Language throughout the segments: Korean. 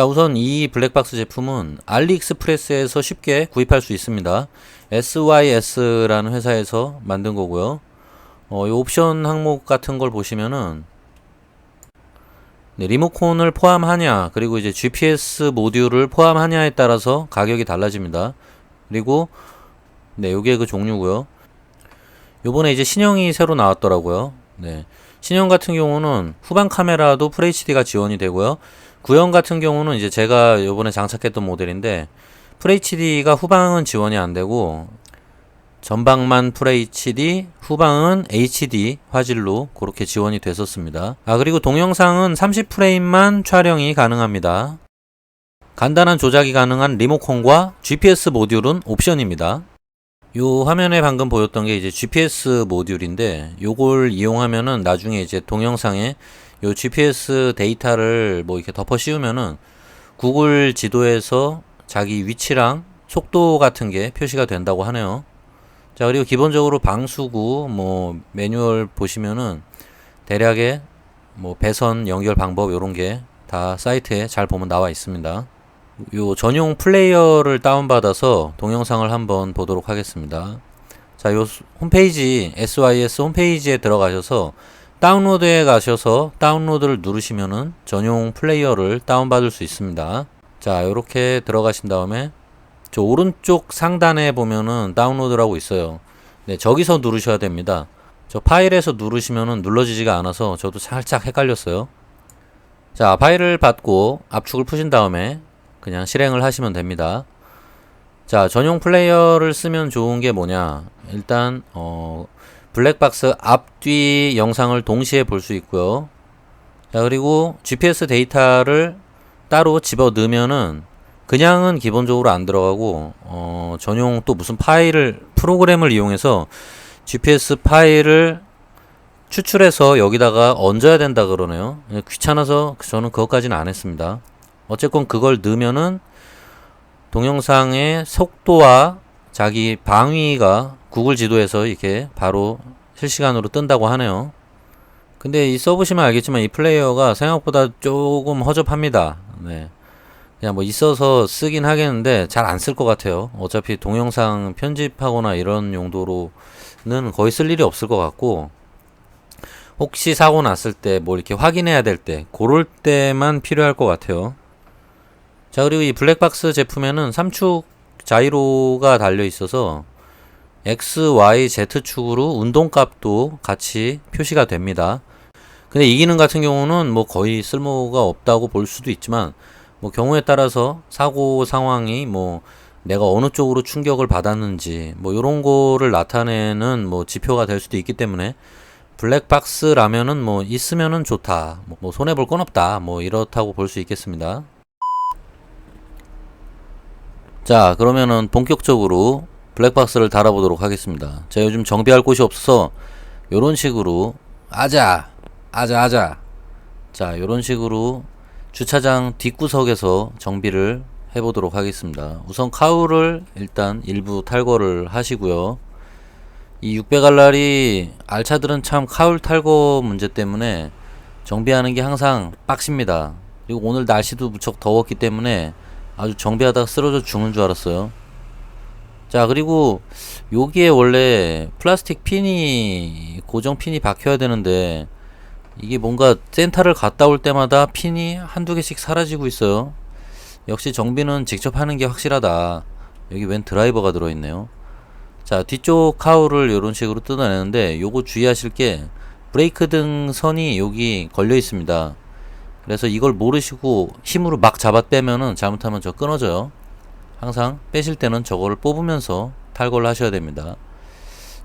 자, 우선 이 블랙박스 제품은 알리익스프레스에서 쉽게 구입할 수 있습니다. SYS라는 회사에서 만든 거고요. 어, 이 옵션 항목 같은 걸 보시면은 네, 리모컨을 포함하냐, 그리고 이제 GPS 모듈을 포함하냐에 따라서 가격이 달라집니다. 그리고 네, 요게 그 종류고요. 요번에 이제 신형이 새로 나왔더라고요. 네. 신형 같은 경우는 후방 카메라도 FHD가 지원이 되고요. 구형 같은 경우는 이제 제가 요번에 장착했던 모델인데 FHD가 후방은 지원이 안 되고 전방만 FHD, 후방은 HD 화질로 그렇게 지원이 됐었습니다. 아 그리고 동영상은 30프레임만 촬영이 가능합니다. 간단한 조작이 가능한 리모컨과 GPS 모듈은 옵션입니다. 요 화면에 방금 보였던 게 이제 GPS 모듈인데 요걸 이용하면은 나중에 이제 동영상에 요 GPS 데이터를 뭐 이렇게 덮어 씌우면은 구글 지도에서 자기 위치랑 속도 같은 게 표시가 된다고 하네요. 자, 그리고 기본적으로 방수구 뭐 매뉴얼 보시면은 대략의 뭐 배선 연결 방법 요런 게 다 사이트에 잘 보면 나와 있습니다. 요 전용 플레이어를 다운받아서 동영상을 한번 보도록 하겠습니다. 자, 요 홈페이지 SYS 홈페이지에 들어가셔서 다운로드에 가셔서 다운로드를 누르시면은 전용 플레이어를 다운받을 수 있습니다. 자, 요렇게 들어가신 다음에 저 오른쪽 상단에 보면은 다운로드라고 있어요. 네, 저기서 누르셔야 됩니다. 저 파일에서 누르시면은 눌러지지가 않아서 저도 살짝 헷갈렸어요. 자, 파일을 받고 압축을 푸신 다음에 그냥 실행을 하시면 됩니다. 자, 전용 플레이어를 쓰면 좋은 게 뭐냐? 일단 어 블랙박스 앞뒤 영상을 동시에 볼 수 있고요. 자, 그리고 GPS 데이터를 따로 집어 넣으면은 그냥은 기본적으로 안 들어가고 어 전용 또 무슨 파일을 프로그램을 이용해서 GPS 파일을 추출해서 여기다가 얹어야 된다 그러네요. 귀찮아서 저는 그것까지는 안 했습니다. 어쨌건 그걸 넣으면은 동영상의 속도와 자기 방위가 구글 지도에서 이렇게 바로 실시간으로 뜬다고 하네요. 근데 이 써보시면 알겠지만 이 플레이어가 생각보다 조금 허접합니다. 네. 그냥 뭐 있어서 쓰긴 하겠는데 잘 안 쓸 것 같아요. 어차피 동영상 편집하거나 이런 용도로는 거의 쓸 일이 없을 것 같고 혹시 사고 났을 때 뭐 이렇게 확인해야 될 때 그럴 때만 필요할 것 같아요. 자 그리고 이 블랙박스 제품에는 3축 자이로가 달려 있어서 X, Y, Z축으로 운동값도 같이 표시가 됩니다. 근데 이 기능 같은 경우는 뭐 거의 쓸모가 없다고 볼 수도 있지만 뭐 경우에 따라서 사고 상황이 뭐 내가 어느 쪽으로 충격을 받았는지 뭐 이런 거를 나타내는 뭐 지표가 될 수도 있기 때문에 블랙박스라면은 뭐 있으면은 좋다. 뭐 손해 볼 건 없다. 뭐 이렇다고 볼 수 있겠습니다. 자, 그러면은 본격적으로 블랙박스를 달아보도록 하겠습니다. 제가 요즘 정비할 곳이 없어서 요런 식으로 아자, 아자, 아자. 자, 요런 식으로 주차장 뒷구석에서 정비를 해보도록 하겠습니다. 우선 카울을 일단 일부 탈거를 하시고요. 이 600알라리 알차들은 참 카울 탈거 문제 때문에 정비하는 게 항상 빡십니다. 그리고 오늘 날씨도 무척 더웠기 때문에 아주 정비하다가 쓰러져 죽는 줄 알았어요. 자, 그리고 여기에 원래 플라스틱 핀이, 고정 핀이 박혀야 되는데, 이게 뭔가 센터를 갔다 올 때마다 핀이 한두 개씩 사라지고 있어요. 역시 정비는 직접 하는 게 확실하다. 여기 웬 드라이버가 들어있네요. 자, 뒤쪽 카울을 이런 식으로 뜯어내는데, 요거 주의하실 게, 브레이크 등 선이 여기 걸려 있습니다. 그래서 이걸 모르시고 힘으로 막 잡아 빼면은 잘못하면 저 끊어져요. 항상 빼실 때는 저거를 뽑으면서 탈거를 하셔야 됩니다.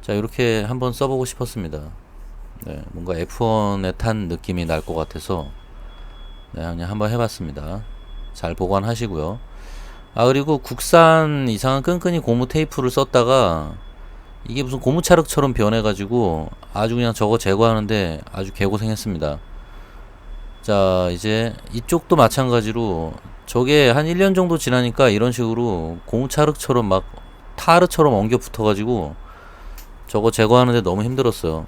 자, 이렇게 한번 써보고 싶었습니다. 네, 뭔가 F1에 탄 느낌이 날 것 같아서 네, 그냥 한번 해봤습니다. 잘 보관하시고요. 아, 그리고 국산 이상한 끈끈이 고무 테이프를 썼다가 이게 무슨 고무차륵처럼 변해가지고 아주 그냥 저거 제거하는데 아주 개고생했습니다. 자, 이제 이쪽도 마찬가지로 저게 한 1년 정도 지나니까 이런 식으로 고무차륵처럼 막 타르처럼 엉겨 붙어가지고 저거 제거하는데 너무 힘들었어요.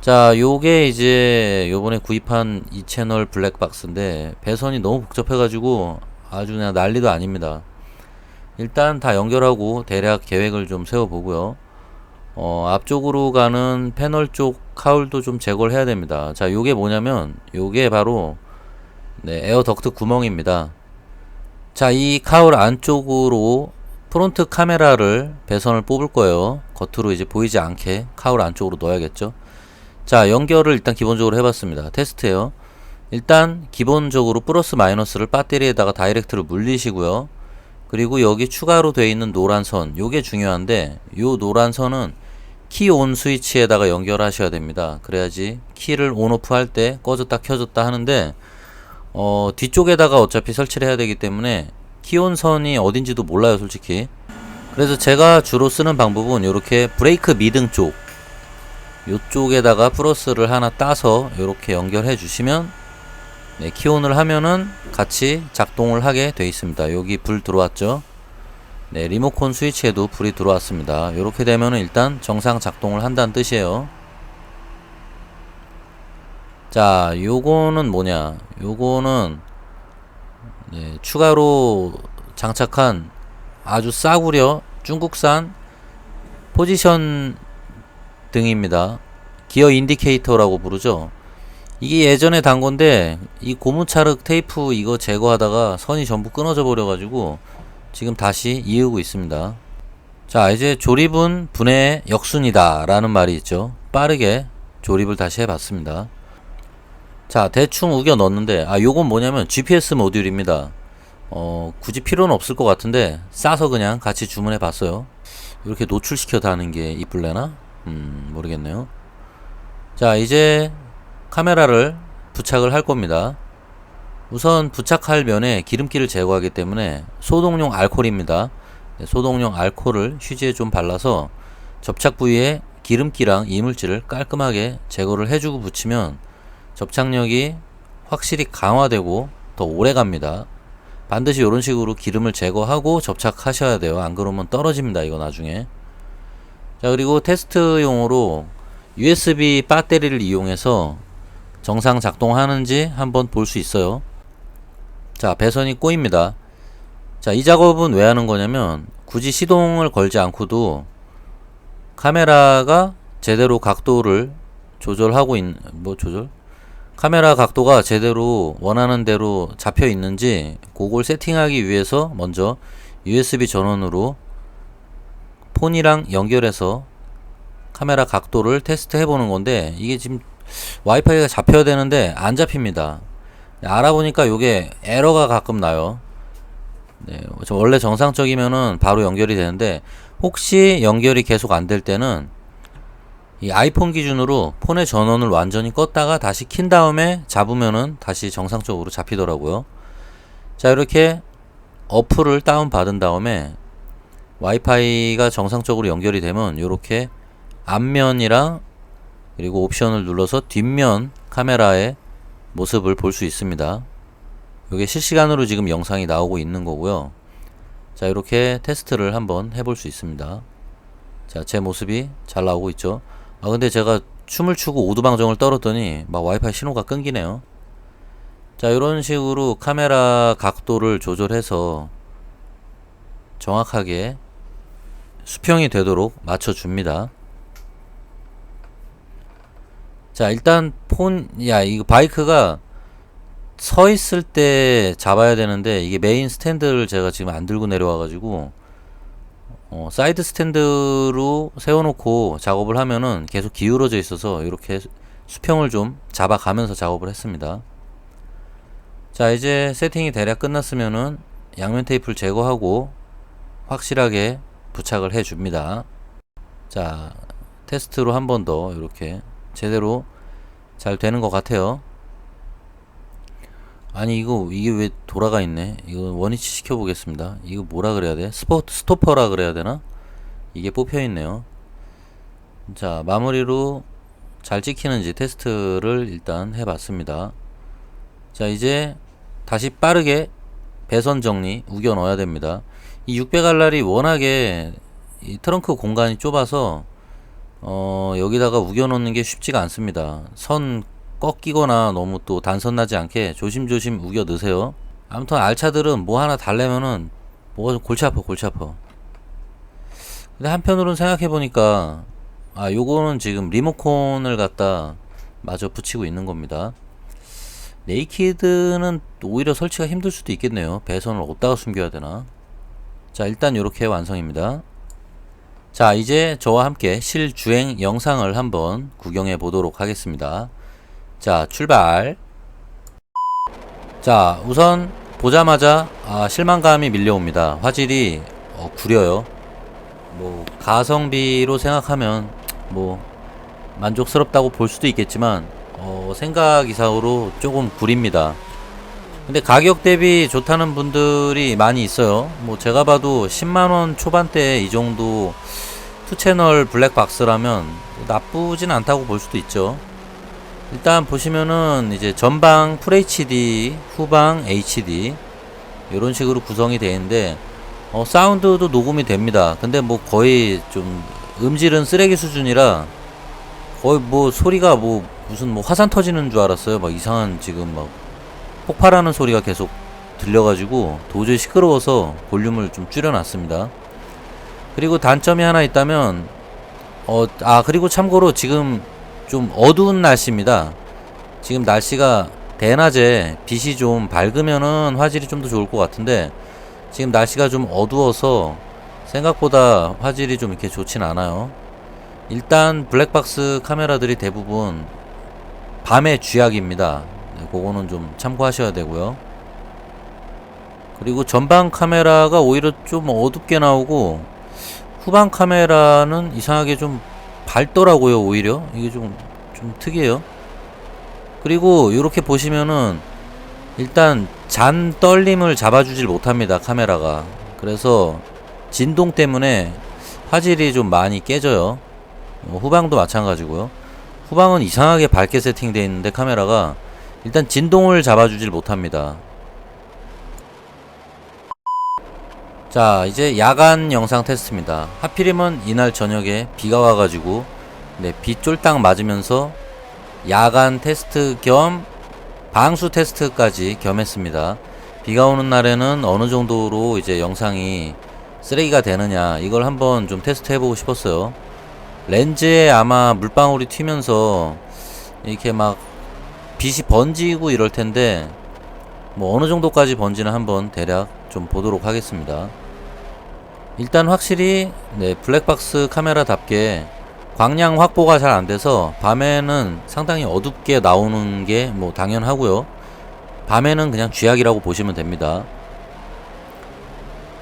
자, 요게 이제 요번에 구입한 이 채널 블랙박스인데 배선이 너무 복잡해가지고 아주 그냥 난리도 아닙니다. 일단 다 연결하고 대략 계획을 좀 세워보고요. 어, 앞쪽으로 가는 패널 쪽 카울도 좀 제거를 해야 됩니다. 자, 요게 뭐냐면 요게 바로 네, 에어 덕트 구멍입니다. 자, 이 카울 안쪽으로 프론트 카메라를 배선을 뽑을 거예요. 겉으로 이제 보이지 않게 카울 안쪽으로 넣어야겠죠. 자, 연결을 일단 기본적으로 해봤습니다. 테스트예요. 일단 기본적으로 플러스 마이너스를 배터리에다가 다이렉트로 물리시고요. 그리고 여기 추가로 되어 있는 노란 선, 요게 중요한데 요 노란 선은 키 온 스위치에다가 연결하셔야 됩니다. 그래야지 키를 온 오프 할 때 꺼졌다 켜졌다 하는데 어, 뒤쪽에다가 어차피 설치를 해야 되기 때문에 키 온 선이 어딘지도 몰라요, 솔직히. 그래서 제가 주로 쓰는 방법은 이렇게 브레이크 미등 쪽 요쪽에다가 플러스를 하나 따서 이렇게 연결해 주시면 네, 키온을 하면은 같이 작동을 하게 되어 있습니다. 여기 불 들어왔죠? 네, 리모컨 스위치에도 불이 들어왔습니다. 이렇게 되면은 일단 정상 작동을 한다는 뜻이에요. 자, 요거는 뭐냐? 요거는 네, 추가로 장착한 아주 싸구려 중국산 포지션 등입니다. 기어 인디케이터라고 부르죠. 이게 예전에 단 건데 이 고무차륵 테이프 이거 제거하다가 선이 전부 끊어져 버려 가지고 지금 다시 이으고 있습니다. 자, 이제 조립은 분해 역순이다 라는 말이 있죠. 빠르게 조립을 다시 해 봤습니다. 자, 대충 우겨 넣었는데, 아, 요건 뭐냐면 GPS 모듈입니다. 어, 굳이 필요는 없을 것 같은데, 싸서 그냥 같이 주문해 봤어요. 이렇게 노출시켜 다는 게 이쁠래나? 음, 모르겠네요. 자, 이제 카메라를 부착을 할 겁니다. 우선 부착할 면에 기름기를 제거하기 때문에 소독용 알코올입니다. 네, 소독용 알코올을 휴지에 좀 발라서 접착 부위에 기름기랑 이물질을 깔끔하게 제거를 해주고 붙이면 접착력이 확실히 강화되고 더 오래 갑니다. 반드시 이런 식으로 기름을 제거하고 접착하셔야 돼요. 안 그러면 떨어집니다. 이거 나중에. 자, 그리고 테스트용으로 USB 배터리를 이용해서 정상 작동하는지 한번 볼 수 있어요. 자, 배선이 꼬입니다. 자, 이 작업은 왜 하는 거냐면 굳이 시동을 걸지 않고도 카메라가 제대로 각도를 조절하고 있는 뭐 조절? 카메라 각도가 제대로 원하는 대로 잡혀 있는지 그걸 세팅하기 위해서 먼저 USB 전원으로 폰이랑 연결해서 카메라 각도를 테스트 해보는 건데 이게 지금 와이파이가 잡혀야 되는데 안 잡힙니다. 네, 알아보니까 이게 에러가 가끔 나요. 네, 원래 정상적이면은 바로 연결이 되는데 혹시 연결이 계속 안 될 때는 이 아이폰 기준으로 폰의 전원을 완전히 껐다가 다시 킨 다음에 잡으면은 다시 정상적으로 잡히더라고요. 자, 이렇게 어플을 다운 받은 다음에 와이파이가 정상적으로 연결이 되면 이렇게 앞면이랑 그리고 옵션을 눌러서 뒷면 카메라의 모습을 볼 수 있습니다. 이게 실시간으로 지금 영상이 나오고 있는 거고요. 자, 이렇게 테스트를 한번 해볼 수 있습니다. 자, 제 모습이 잘 나오고 있죠. 아, 근데 제가 춤을 추고 오두방정을 떨었더니 막 와이파이 신호가 끊기네요. 자, 이런 식으로 카메라 각도를 조절해서 정확하게 수평이 되도록 맞춰줍니다. 자, 일단 폰, 야, 이거 바이크가 서 있을 때 잡아야 되는데 이게 메인 스탠드를 제가 지금 안 들고 내려와 가지고 어, 사이드 스탠드로 세워놓고 작업을 하면은 계속 기울어져 있어서 이렇게 수평을 좀 잡아가면서 작업을 했습니다. 자, 이제 세팅이 대략 끝났으면은 양면 테이프를 제거하고 확실하게 부착을 해 줍니다. 자, 테스트로 한 번 더 이렇게 제대로 잘 되는 것 같아요. 아니 이거 이게 왜 돌아가 있네? 이거 원위치 시켜 보겠습니다. 이거 뭐라 그래야 돼? 스포트 스토퍼라 그래야 되나? 이게 뽑혀 있네요. 자 마무리로 잘 찍히는지 테스트를 일단 해 봤습니다. 자 이제 다시 빠르게 배선 정리 우겨 넣어야 됩니다. 이 600알랄이 워낙에 이 트렁크 공간이 좁아서 어, 여기다가 우겨놓는 게 쉽지가 않습니다. 선 꺾이거나 너무 또 단선 나지 않게 조심조심 우겨 넣으세요. 아무튼 알차들은 뭐 하나 달래면은 뭐가 좀 골치 아파, 골치 아파. 근데 한편으로는 생각해보니까, 아, 요거는 지금 리모컨을 갖다 마저 붙이고 있는 겁니다. 네이키드는 오히려 설치가 힘들 수도 있겠네요. 배선을 어디다가 숨겨야 되나? 자, 일단 이렇게 완성입니다. 자, 이제 저와 함께 실주행 영상을 한번 구경해 보도록 하겠습니다. 자, 출발. 자, 우선 보자마자 아, 실망감이 밀려옵니다. 화질이 어, 구려요. 뭐 가성비로 생각하면 뭐 만족스럽다고 볼 수도 있겠지만 어, 생각 이상으로 조금 구립니다. 근데 가격 대비 좋다는 분들이 많이 있어요. 뭐 제가 봐도 10만원 초반대 이 정도 투채널 블랙박스라면 나쁘진 않다고 볼 수도 있죠. 일단 보시면은 이제 전방 FHD, 후방 HD 이런 식으로 구성이 되어 있는데 어, 사운드도 녹음이 됩니다. 근데 뭐 거의 좀 음질은 쓰레기 수준이라 거의 뭐 소리가 뭐 무슨 뭐 화산 터지는 줄 알았어요. 막 이상한 지금 막 폭발하는 소리가 계속 들려가지고 도저히 시끄러워서 볼륨을 좀 줄여놨습니다. 그리고 단점이 하나 있다면 어, 아 그리고 참고로 지금 좀 어두운 날씨입니다. 지금 날씨가 대낮에 빛이 좀 밝으면은 화질이 좀 더 좋을 것 같은데 지금 날씨가 좀 어두워서 생각보다 화질이 좀 이렇게 좋진 않아요. 일단 블랙박스 카메라들이 대부분 밤의 쥐약입니다. 네, 그거는 좀 참고하셔야 되고요. 그리고 전방 카메라가 오히려 좀 어둡게 나오고 후방 카메라는 이상하게 좀 밝더라고요. 오히려 이게 좀 좀 특이해요. 그리고 이렇게 보시면은 일단 잔 떨림을 잡아주질 못합니다. 카메라가. 그래서 진동 때문에 화질이 좀 많이 깨져요. 어, 후방도 마찬가지고요. 후방은 이상하게 밝게 세팅되어 있는데 카메라가 일단 진동을 잡아주질 못합니다. 자 이제 야간 영상 테스트입니다. 하필이면 이날 저녁에 비가 와가지고 네, 비 쫄딱 맞으면서 야간 테스트 겸 방수 테스트까지 겸했습니다. 비가 오는 날에는 어느 정도로 이제 영상이 쓰레기가 되느냐 이걸 한번 좀 테스트 해보고 싶었어요. 렌즈에 아마 물방울이 튀면서 이렇게 막 빛이 번지고 이럴 텐데 뭐 어느 정도까지 번지는 한번 대략 좀 보도록 하겠습니다. 일단 확실히 네, 블랙박스 카메라답게 광량 확보가 잘 안 돼서 밤에는 상당히 어둡게 나오는 게 뭐 당연하고요. 밤에는 그냥 쥐약이라고 보시면 됩니다.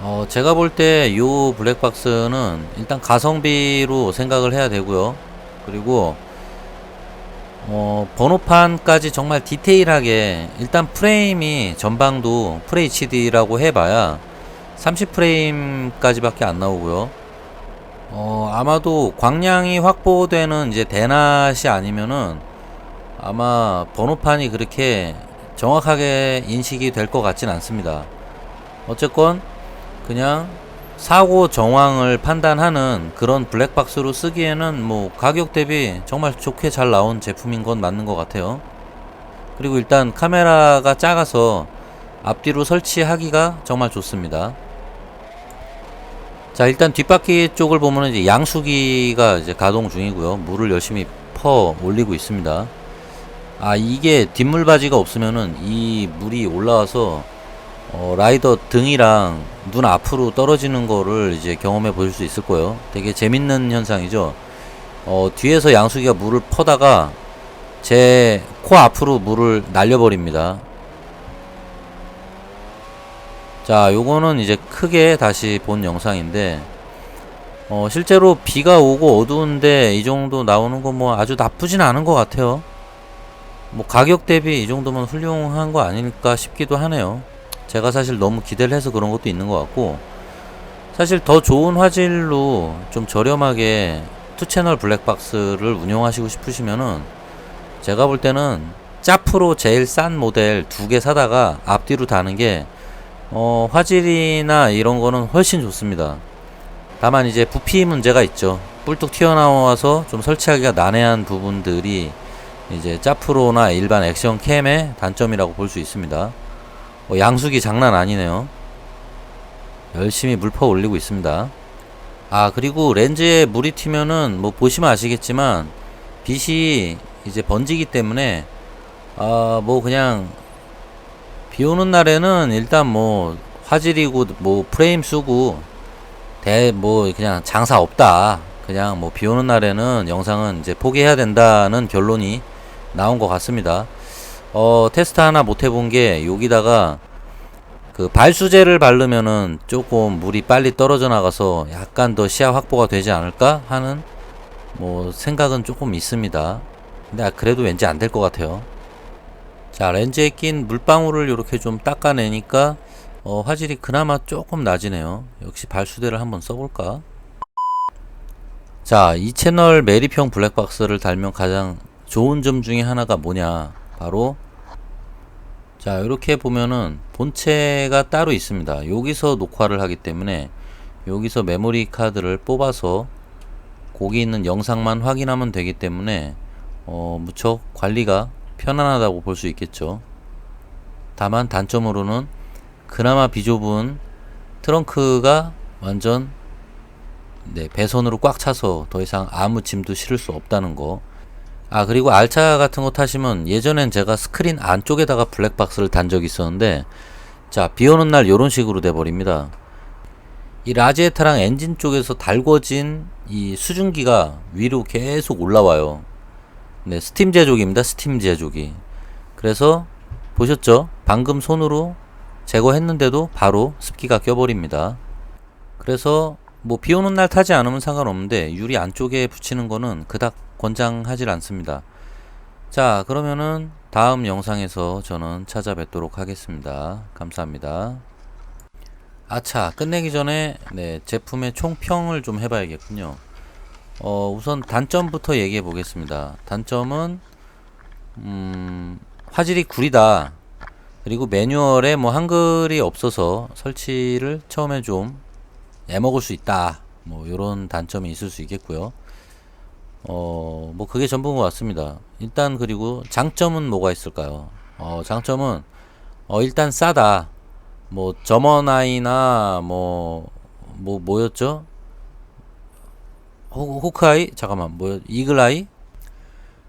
어, 제가 볼때요 블랙박스는 일단 가성비로 생각을 해야 되고요. 그리고 어, 번호판까지 정말 디테일하게 일단 프레임이 전방도 FHD라고 해봐야 30프레임까지밖에 안 나오고요. 어, 아마도 광량이 확보되는 이제 대낮이 아니면은 아마 번호판이 그렇게 정확하게 인식이 될 것 같진 않습니다. 어쨌건 그냥 사고 정황을 판단하는 그런 블랙박스로 쓰기에는 뭐 가격 대비 정말 좋게 잘 나온 제품인 건 맞는 것 같아요. 그리고 일단 카메라가 작아서 앞뒤로 설치하기가 정말 좋습니다. 자 일단 뒷바퀴 쪽을 보면 이제 양수기가 이제 가동 중이고요. 물을 열심히 퍼 올리고 있습니다. 아 이게 뒷물 바지가 없으면은 이 물이 올라와서 어, 라이더 등이랑 눈 앞으로 떨어지는 거를 이제 경험해 보실 수 있을 거예요. 되게 재밌는 현상이죠. 어, 뒤에서 양수기가 물을 퍼다가 제 코 앞으로 물을 날려버립니다. 자, 요거는 이제 크게 다시 본 영상인데, 어, 실제로 비가 오고 어두운데 이 정도 나오는 거뭐 아주 나쁘진 않은 것 같아요. 뭐 가격 대비 이 정도면 훌륭한 거 아닐까 싶기도 하네요. 제가 사실 너무 기대를 해서 그런 것도 있는 것 같고 사실 더 좋은 화질로 좀 저렴하게 투채널 블랙박스를 운영하시고 싶으시면은 제가 볼 때는 짜프로 제일 싼 모델 두 개 사다가 앞뒤로 다는 게 어, 화질이나 이런 거는 훨씬 좋습니다. 다만 이제 부피 문제가 있죠. 뿔뚝 튀어나와서 좀 설치하기가 난해한 부분들이 이제 짜프로나 일반 액션 캠의 단점이라고 볼 수 있습니다. 어, 양수기 장난 아니네요. 열심히 물퍼 올리고 있습니다. 아 그리고 렌즈에 물이 튀면은 뭐 보시면 아시겠지만 빛이 이제 번지기 때문에 아뭐 그냥 비 오는 날에는 일단 뭐 화질이고 뭐 프레임 쓰고 대 뭐 그냥 장사 없다 그냥 뭐 비 오는 날에는 영상은 이제 포기해야 된다는 결론이 나온 것 같습니다 어 테스트 하나 못 해본 게 여기다가 그 발수제를 바르면은 조금 물이 빨리 떨어져 나가서 약간 더 시야 확보가 되지 않을까 하는 뭐 생각은 조금 있습니다. 근데 아, 그래도 왠지 안 될 것 같아요. 자 렌즈에 낀 물방울을 이렇게 좀 닦아내니까 어, 화질이 그나마 조금 낮으네요. 역시 발수대를 한번 써볼까? 자, 이 채널 메리평 블랙박스를 달면 가장 좋은 점 중에 하나가 뭐냐? 바로 자 이렇게 보면은 본체가 따로 있습니다. 여기서 녹화를 하기 때문에 여기서 메모리 카드를 뽑아서 거기 있는 영상만 확인하면 되기 때문에 어, 무척 관리가 편안하다고 볼 수 있겠죠. 다만 단점으로는 그나마 비좁은 트렁크가 완전 네, 배선으로 꽉 차서 더 이상 아무 짐도 실을 수 없다는 거 아 그리고 알차 같은 거 타시면 예전엔 제가 스크린 안쪽에다가 블랙박스를 단 적이 있었는데 자 비오는 날 요런 식으로 돼 버립니다. 이 라지에타랑 엔진 쪽에서 달궈진 이 수증기가 위로 계속 올라와요. 네 스팀 제조기입니다 스팀 제조기. 그래서 보셨죠? 방금 손으로 제거했는데도 바로 습기가 껴버립니다. 그래서 뭐 비오는 날 타지 않으면 상관없는데 유리 안쪽에 붙이는 거는 그닥 권장하지 않습니다. 자, 그러면은 다음 영상에서 저는 찾아뵙도록 하겠습니다. 감사합니다. 아차, 끝내기 전에 네, 제품의 총평을 좀 해봐야겠군요. 어, 우선 단점부터 얘기해 보겠습니다. 단점은 음, 화질이 구리다. 그리고 매뉴얼에 뭐 한글이 없어서 설치를 처음에 좀 애먹을 수 있다. 뭐 요런 단점이 있을 수 있겠고요. 어, 뭐 그게 전부인 것 같습니다. 일단 그리고 장점은 뭐가 있을까요? 어, 장점은 어, 일단 싸다. 뭐 저머나이나 뭐, 뭐 뭐였죠? 호, 호크아이? 잠깐만, 뭐 이글아이?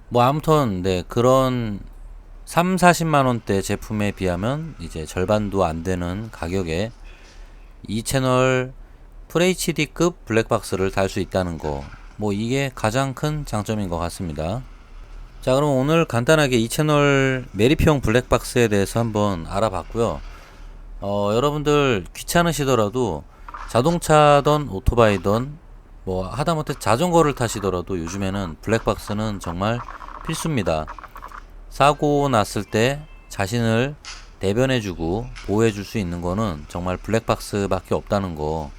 뭐 아무튼 네 그런 3, 40만 원대 제품에 비하면 이제 절반도 안 되는 가격에 이 채널 FHD급 블랙박스를 달 수 있다는 거. 뭐 이게 가장 큰 장점인 것 같습니다. 자, 그럼 오늘 간단하게 이 채널 메리피용 블랙박스에 대해서 한번 알아봤고요. 어, 여러분들 귀찮으시더라도 자동차든 오토바이든 뭐 하다못해 자전거를 타시더라도 요즘에는 블랙박스는 정말 필수입니다. 사고 났을 때 자신을 대변해주고 보호해줄 수 있는 거는 정말 블랙박스밖에 없다는 거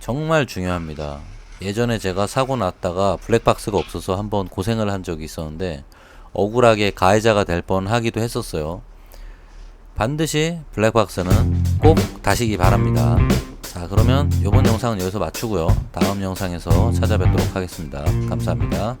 정말 중요합니다. 예전에 제가 사고 났다가 블랙박스가 없어서 한번 고생을 한 적이 있었는데 억울하게 가해자가 될 뻔 하기도 했었어요. 반드시 블랙박스는 꼭 다시기 바랍니다. 자, 그러면 이번 영상은 여기서 마치고요. 다음 영상에서 찾아뵙도록 하겠습니다. 감사합니다.